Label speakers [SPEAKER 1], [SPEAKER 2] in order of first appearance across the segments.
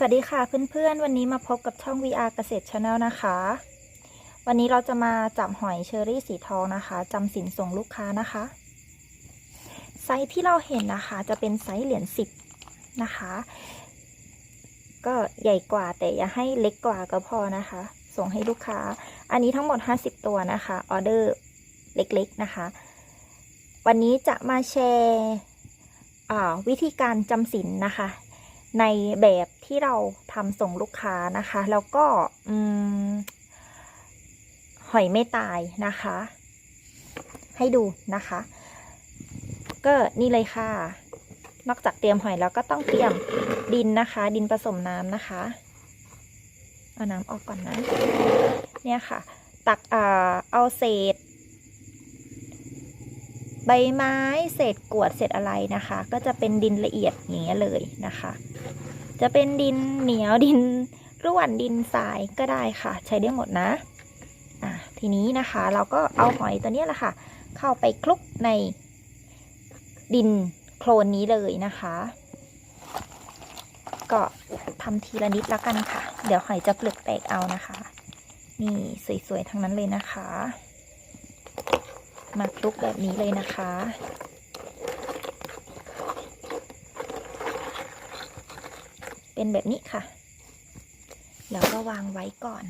[SPEAKER 1] สวัสดีค่ะเพื่อนๆ วันนี้มาพบกับช่อง VR เกษตร Channel นะคะ วันนี้เราจะมาจับหอยเชอรี่สีทองนะคะจำสินส่งลูกค้านะคะ ไซส์ที่เราเห็นนะคะ จะเป็นไซส์เหรียญสิบนะคะ ก็ใหญ่กว่าแต่อย่าให้เล็กกว่าก็พอนะคะ ส่งให้ลูกค้า อันนี้ทั้งหมด 50 ตัวนะคะออเดอร์เล็กๆนะคะ วันนี้จะมาแชร์วิธีการจำสินนะคะ ในแบบที่เราทำส่งลูกค้านะคะ แล้วก็หอยไม่ตายนะคะ ให้ดูนะคะ ก็นี่เลยค่ะ นอกจากเตรียมหอยแล้วก็ต้องเตรียมดินนะคะ ดินผสมน้ำนะคะ เอาน้ำออกก่อนนะ เนี่ยค่ะ ตักเอาเศษ ใบไม้เศษกวดเศษอะไรนะคะ ก็จะเป็นดินละเอียดอย่างเงี้ยเลยนะคะ จะเป็นดินเหนียวดินร่วนดินทรายก็ได้ค่ะ ใช้ได้หมดนะอะทีนี้นะคะเราก็เอาหอยตัวเนี้ยแหละค่ะ เข้าไปคลุกในดินโคลนนี้เลยนะคะ ก็ทำทีละนิดแล้วกันค่ะ เดี๋ยวหอยจะเปลือกแตกเอานะคะ นี่สวยๆทั้งนั้นเลยนะคะ มาคลุกแบบนี้เลยนะคะ เป็นแบบนี้ค่ะ แล้วก็วางไว้ก่อน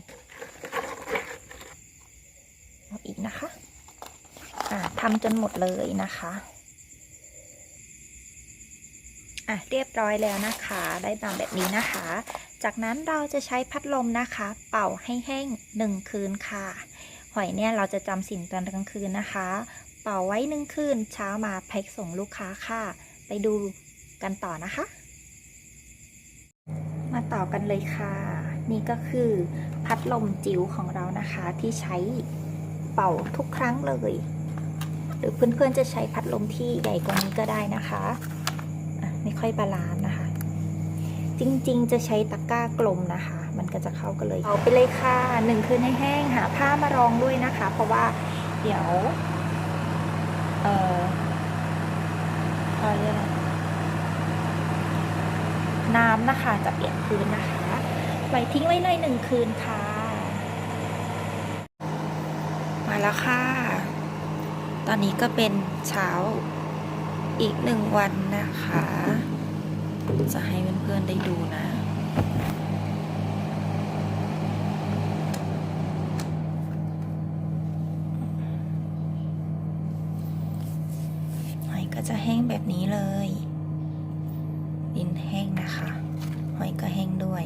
[SPEAKER 1] เอาอีกนะคะอ่าทำจนหมดเลยนะคะอะเรียบร้อยแล้วนะคะ ได้ตามแบบนี้นะคะ จากนั้นเราจะใช้พัดลมนะคะ เป่าให้แห้งหนึ่งคืนค่ะ หอยเนี่ยเราจะจำสินตอนกลางคืนนะคะ เป่าไว้หนึ่งคืนเช้ามาแพ็คส่งลูกค้าค่ะ ไปดูกันต่อนะคะ มาต่อกันเลยค่ะ นี่ก็คือพัดลมจิ๋วของเรานะคะที่ใช้เป่าทุกครั้งเลย หรือเพื่อนๆจะใช้พัดลมที่ใหญ่กว่านี้ก็ได้นะคะ ไม่ค่อยบาลานนะคะ จริง ๆ จะใช้ตะกร้ากลมนะคะ มันก็จะเข้ากันเลยเอาไปเลยค่ะหนึ่งคืนให้แห้งหาผ้ามารองด้วยนะคะ เพราะว่าเดี๋ยว เอ่อเขาเรียกอะไรน้ำนะคะจะเปียนพื้นนะคะไว้ทิ้งไว้เลยหนึ่งคืนค่ะ มาแล้วค่ะ ตอนนี้ก็เป็นเช้าอีกหนึ่งวันนะคะ จะให้เพื่อนๆได้ดูนะ หอยก็จะแห้งแบบนี้เลย ดินแห้งนะคะ หอยก็แห้งด้วย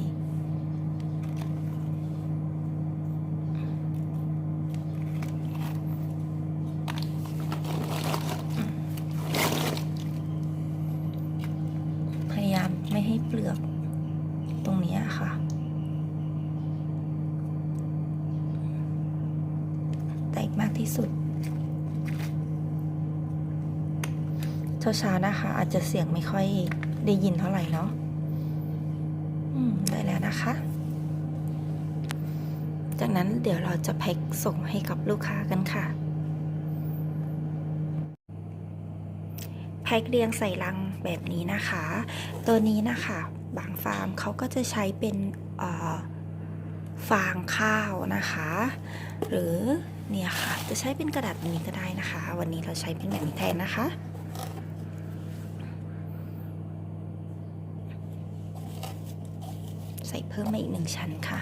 [SPEAKER 1] แตกมากที่สุด เช้าๆนะคะ อาจจะเสียงไม่ค่อยได้ยินเท่าไหร่เนาะอืมได้แล้วนะคะ จากนั้นเดี๋ยวเราจะแพ็คส่งให้กับลูกค้ากันค่ะ แพ็คเรียงใส่ลังแบบนี้นะคะ ตัวนี้นะคะ บางฟาร์มเขาก็จะใช้เป็นเอ่อ ฟางข้าวนะคะ หรือเนี่ยค่ะจะใช้เป็นกระดาษแบบนี้ก็ได้นะคะ วันนี้เราใช้เป็นแบบนี้แทนนะคะใส่เพิ่มมาอีกหนึ่งชั้นค่ะ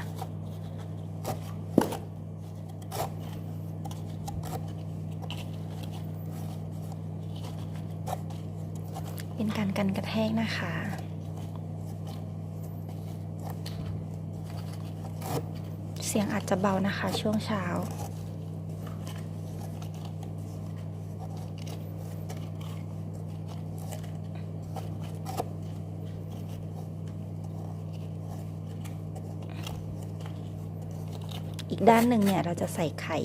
[SPEAKER 1] เป็นการกันกระแทกนะคะ เสียงอาจจะเบานะคะช่วงเช้า อีกด้านหนึ่งเนี่ยเราจะใส่ไข่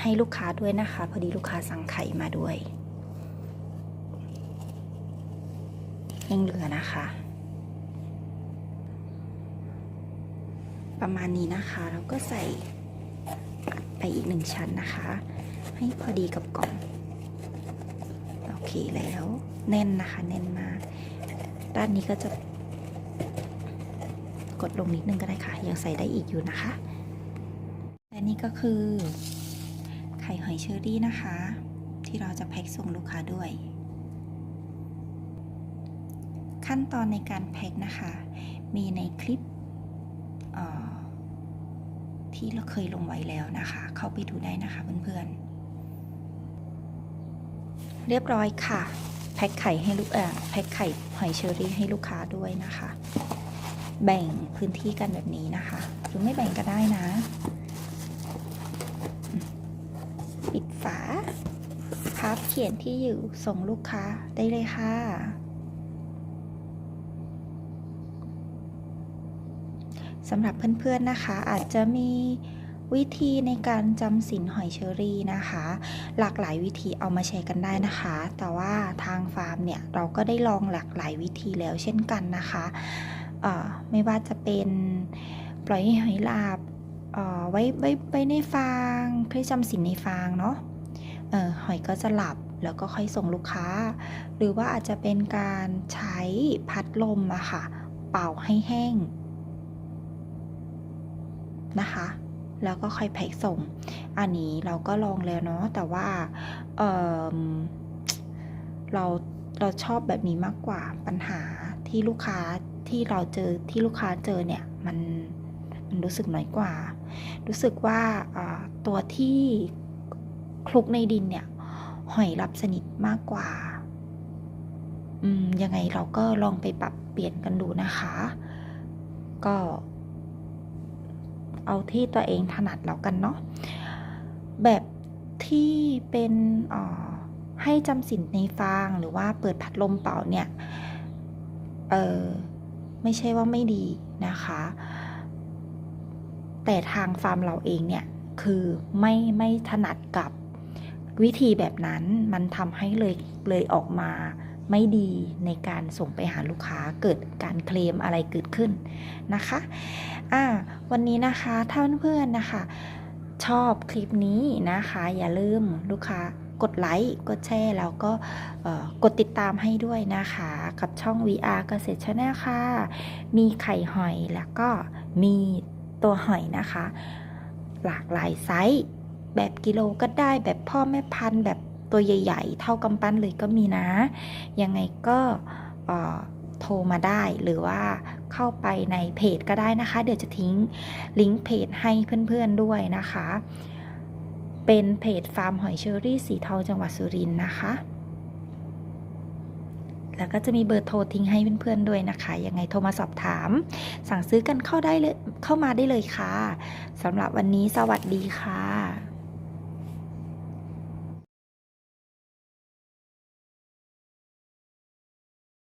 [SPEAKER 1] ให้ลูกค้าด้วยนะคะ พอดีลูกค้าสั่งไข่มาด้วยยังเหลือนะคะ ประมาณนี้นะคะ แล้วก็ใส่ไปอีกหนึ่งชั้นนะคะ ให้พอดีกับกล่อง โอเคแล้วแน่นนะคะ แน่นมาก ด้านนี้ก็จะกดลงนิดนึงก็ได้ค่ะ ยังใส่ได้อีกอยู่นะคะ และนี่ก็คือ ไข่หอยเชอรี่นะคะ ที่เราจะแพ็คส่งลูกค้าด้วย ขั้นตอนในการแพ็คนะคะ มีในคลิป ที่เราเคยลงไว้แล้วนะคะ เข้าไปดูได้นะคะเพื่อนๆ เรียบร้อยค่ะ แพ็คไข่ให้ลูกเอ่อแพ็คไข่หอยเชอรี่ให้ลูกค้าด้วยนะคะ แบ่งพื้นที่กันแบบนี้นะคะ หรือไม่แบ่งก็ได้นะ ปิดฝาพับเขียนที่อยู่ส่งลูกค้าได้เลยค่ะ สำหรับเพื่อนๆนะคะ อาจจะมีวิธีในการจำสินหอยเชอรี่นะคะ หลากหลายวิธีเอามาแชร์กันได้นะคะ แต่ว่าทางฟาร์มเนี่ยเราก็ได้ลองหลากหลายวิธีแล้วเช่นกันนะคะไม่ว่าจะเป็นปล่อยให้หอยหลาบไว้ไว้ไว้ในฟางเพื่อจำสินในฟางเนาะออหอยก็จะหลับแล้วก็ค่อยส่งลูกค้า หรือว่าอาจจะเป็นการใช้พัดลมอะค่ะ เป่าให้แห้ง นะคะ แล้วก็ค่อยแพ็คส่ง อันนี้เราก็ลองแล้วเนาะแต่ว่าเเราเราชอบแบบนี้มากกว่าปัญหาที่ลูกค้าที่เราเจอที่ลูกค้าเจอเนี่ยมันมันรู้สึกน้อยกว่า รู้สึกว่าอ่าตัวที่คลุกในดินเนี่ยหอยรับสนิทมากกว่า อืมยังไงเราก็ลองไปปรับเปลี่ยนกันดูนะคะ ก็ เอาที่ตัวเองถนัดแล้วกันเนาะแบบที่เป็นให้จำสินในฟางหรือว่าเปิดพัดลมเป่าเนี่ยเออไม่ใช่ว่าไม่ดีนะคะ แต่ทางฟาร์มเราเองเนี่ยคือไม่ไม่ถนัดกับวิธีแบบนั้นมันทำให้เลยเลยออกมา ไม่ดีในการส่งไปหาลูกค้าเกิดการเคลมอะไรเกิดขึ้นนะคะอ่าวันนี้นะคะถ้าเพื่อนๆนะคะ ชอบคลิปนี้นะคะ อย่าลืมลูกค้ากดไลค์กดแชร์แล้วก็กดติดตามให้ด้วยนะคะ กับช่อง VR เกษตรชาแนลค่ะ มีไข่หอยแล้วก็มีตัวหอยนะคะ หลากหลายไซส์ แบบกิโลก็ได้แบบพ่อแม่พันธุ์แบบ ตัวใหญ่ ๆ เท่ากำปั้นเลยก็มีนะ ยังไงก็โทรมาได้หรือว่าเข้าไปในเพจก็ได้นะคะ เดี๋ยวจะทิ้งลิงก์เพจให้เพื่อนๆด้วยนะคะ เป็นเพจฟาร์มหอยเชอรี่สีทองจังหวัดสุรินทร์นะคะ แล้วก็จะมีเบอร์โทรทิ้งให้เพื่อนๆด้วยนะคะ ยังไงโทรมาสอบถาม สั่งซื้อกันเข้าได้เลยเข้ามาได้เลยค่ะสำหรับวันนี้สวัสดีค่ะ